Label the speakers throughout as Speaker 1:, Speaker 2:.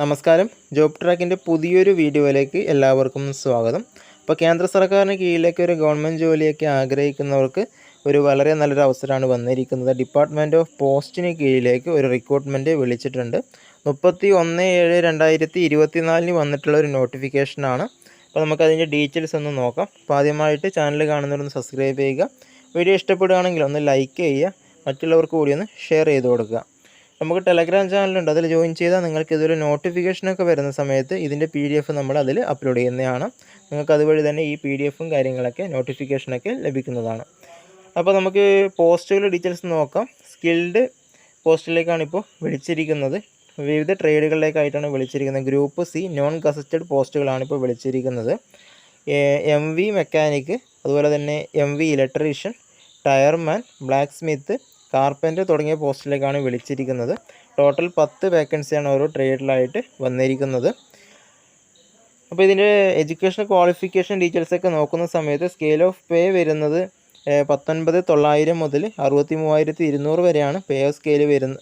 Speaker 1: നമസ്കാരം. ജോബ് ട്രാക്കിന്റെ പുതിയൊരു വീഡിയോയിലേക്ക് എല്ലാവർക്കും സ്വാഗതം. അപ്പോൾ കേന്ദ്ര സർക്കാരിന് കീഴിലേക്ക് ഒരു ഗവൺമെന്റ് ജോലിയൊക്കെ ആഗ്രഹിക്കുന്നവർക്ക് ഒരു വളരെ നല്ലൊരു അവസരമാണ് വന്നിരിക്കുന്നത്. ഡിപ്പാർട്ട്മെന്റ് ഓഫ് പോസ്റ്റിന് കീഴിലേക്ക് ഒരു റിക്രൂട്ട്മെന്റ് വിളിച്ചിട്ടുണ്ട്. മുപ്പത്തി ഒന്ന് ഏഴ് രണ്ടായിരത്തി ഇരുപത്തി നാലിന് വന്നിട്ടുള്ള ഒരു നോട്ടിഫിക്കേഷനാണ് അപ്പോൾ നമുക്ക് അതിന്റെ ഡീറ്റെയിൽസ് ഒന്ന് നോക്കാം. അപ്പോൾ ആദ്യമായിട്ട് ചാനൽ കാണുന്നവരൊന്ന് സബ്സ്ക്രൈബ് ചെയ്യുക. വീഡിയോ ഇഷ്ടപ്പെടുകയാണെങ്കിൽ ഒന്ന് ലൈക്ക് ചെയ്യുക. മറ്റുള്ളവർക്ക് കൂടി ഒന്ന് ഷെയർ ചെയ്ത് കൊടുക്കുക. നമുക്ക് ടെലഗ്രാം ചാനലുണ്ട് അതിൽ ജോയിൻ ചെയ്താൽ നിങ്ങൾക്ക് ഇതൊരു നോട്ടിഫിക്കേഷനൊക്കെ വരുന്ന സമയത്ത് ഇതിന്റെ പി ഡി എഫ് നമ്മൾ അതിൽ അപ്ലോഡ് ചെയ്യുന്നതാണ്. നിങ്ങൾക്ക് അതുവഴി തന്നെ ഈ പി ഡി എഫും കാര്യങ്ങളൊക്കെ നോട്ടിഫിക്കേഷനൊക്കെ ലഭിക്കുന്നതാണ്. അപ്പോൾ നമുക്ക് പോസ്റ്റുകളുടെ ഡീറ്റെയിൽസ് നോക്കാം. സ്കിൽഡ് പോസ്റ്റിലേക്കാണ് ഇപ്പോൾ വിളിച്ചിരിക്കുന്നത്. വിവിധ ട്രേഡുകളിലേക്കായിട്ടാണ് വിളിച്ചിരിക്കുന്നത്. ഗ്രൂപ്പ് സി നോൺ ഗസറ്റഡ് പോസ്റ്റുകളാണ് ഇപ്പോൾ വിളിച്ചിരിക്കുന്നത്. എം വി മെക്കാനിക്ക് അതുപോലെ തന്നെ M V electrician tyreman blacksmith carpenter തുടങ്ങിയ പോസ്റ്റിലേക്കാണ് വിളിച്ചിരിക്കുന്നത്. ടോട്ടൽ പത്ത് വേക്കൻസിയാണ് ഓരോ ട്രേഡിലായിട്ട് വന്നിരിക്കുന്നത്. അപ്പോൾ ഇതിന്റെ എഡ്യൂക്കേഷൻ ക്വാളിഫിക്കേഷൻ ഡീറ്റെയിൽസ് ഒക്കെ നോക്കുന്ന സമയത്ത് സ്കെയിൽ ഓഫ് പേ വരുന്നത് പത്തൊൻപത് തൊള്ളായിരം മുതൽ അറുപത്തി മൂവായിരത്തി ഇരുന്നൂറ് വരെയാണ് പേ സ്കെയിൽ വരുന്ന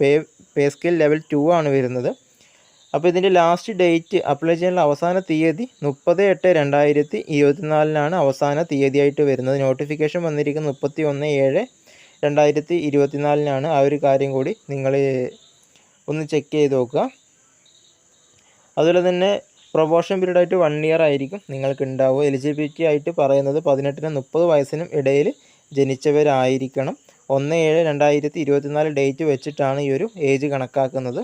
Speaker 1: pay pay scale level two ആണ് വരുന്നത്. അപ്പോൾ ഇതിന്റെ ലാസ്റ്റ് ഡേറ്റ് അപ്ലൈ ചെയ്യാനുള്ള അവസാന തീയതി മുപ്പത് എട്ട് രണ്ടായിരത്തി ഇരുപത്തിനാലിനാണ് അവസാന തീയതിയായിട്ട് വരുന്നത്. നോട്ടിഫിക്കേഷൻ വന്നിരിക്കുന്നത് മുപ്പത്തി ഒന്ന് ഏഴ് രണ്ടായിരത്തി ഇരുപത്തിനാലിനാണ് ആ ഒരു കാര്യം കൂടി നിങ്ങൾ ഒന്ന് ചെക്ക് ചെയ്ത് നോക്കുക. അതുപോലെ തന്നെ പ്രൊമോഷൻ പീരീഡ് ആയിട്ട് വൺ ഇയർ ആയിരിക്കും നിങ്ങൾക്ക് ഉണ്ടാവുക. എലിജിബിലിറ്റി ആയിട്ട് പറയുന്നത് പതിനെട്ടിനും മുപ്പത് വയസ്സിനും ഇടയിൽ ജനിച്ചവരായിരിക്കണം. ഒന്ന് ഏഴ് രണ്ടായിരത്തി ഇരുപത്തിനാല് ഡേറ്റ് വെച്ചിട്ടാണ് ഈ ഒരു ഏജ് കണക്കാക്കുന്നത്.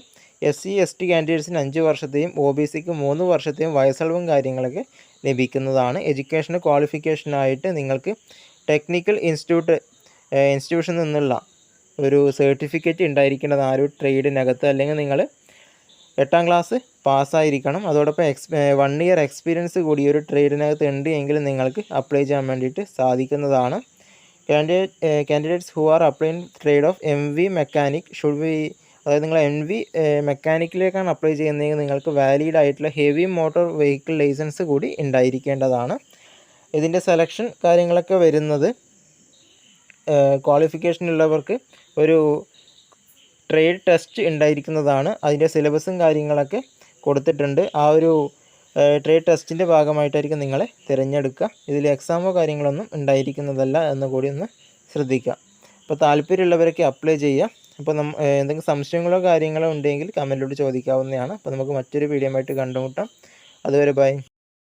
Speaker 1: എസ് സി എസ് ടി കാൻഡിഡേറ്റ്സിന് അഞ്ച് വർഷത്തെയും ഒ ബി സിക്ക് മൂന്ന് വർഷത്തെയും വയസ്സളവും കാര്യങ്ങളൊക്കെ ലഭിക്കുന്നതാണ്. എഡ്യൂക്കേഷൻ ക്വാളിഫിക്കേഷനായിട്ട് നിങ്ങൾക്ക് ടെക്നിക്കൽ ഇൻസ്റ്റിറ്റ്യൂട്ട് ഇൻസ്റ്റിറ്റ്യൂഷനിൽ നിന്നുള്ള ഒരു സർട്ടിഫിക്കറ്റ് ഉണ്ടായിരിക്കേണ്ടത് ആ ഒരു ട്രേഡിനകത്ത് അല്ലെങ്കിൽ നിങ്ങൾ എട്ടാം ക്ലാസ് പാസ്സായിരിക്കണം. അതോടൊപ്പം എക്സ് വൺ ഇയർ എക്സ്പീരിയൻസ് കൂടി ഒരു ട്രേഡിനകത്ത് ഉണ്ട് എങ്കിൽ നിങ്ങൾക്ക് അപ്ലൈ ചെയ്യാൻ വേണ്ടിയിട്ട് സാധിക്കുന്നതാണ്. Candidate candidates who are apply trade of M V mechanic should be അതായത് നിങ്ങൾ എം വി മെക്കാനിക്കിലേക്കാണ് അപ്ലൈ ചെയ്യുന്നതെങ്കിൽ നിങ്ങൾക്ക് വാലിഡ് ആയിട്ടുള്ള ഹെവി മോട്ടോർ വെഹിക്കിൾ ലൈസൻസ് കൂടി ഉണ്ടായിരിക്കേണ്ടതാണ്. ഇതിന്റെ സെലക്ഷൻ കാര്യങ്ങളൊക്കെ വരുന്നത്. ക്വാളിഫിക്കേഷൻ ഉള്ളവർക്ക് ഒരു ട്രേഡ് ടെസ്റ്റ് ഉണ്ടായിരിക്കുന്നതാണ്. അതിന്റെ സിലബസും കാര്യങ്ങളൊക്കെ കൊടുത്തിട്ടുണ്ട്. ആ ഒരു ട്രേഡ് ടെസ്റ്റിന്റെ ഭാഗമായിട്ടായിരിക്കും നിങ്ങളെ തിരഞ്ഞെടുക്കുക. ഇതിൽ എക്സാമോ കാര്യങ്ങളൊന്നും ഉണ്ടായിരിക്കുന്നതല്ല എന്ന് കൂടി ഒന്ന് ശ്രദ്ധിക്കുക. അപ്പോൾ താല്പര്യമുള്ളവരൊക്കെ അപ്ലൈ ചെയ്യുക. അപ്പോൾ നമ്മ എന്തെങ്കിലും സംശയങ്ങളോ കാര്യങ്ങളോ ഉണ്ടെങ്കിൽ കമന്റിലൂടെ ചോദിക്കാവുന്നതാണ്. അപ്പോൾ നമുക്ക് മറ്റൊരു വീഡിയോ ആയിട്ട് കണ്ടുമുട്ടാം. അതുവരെ ബൈ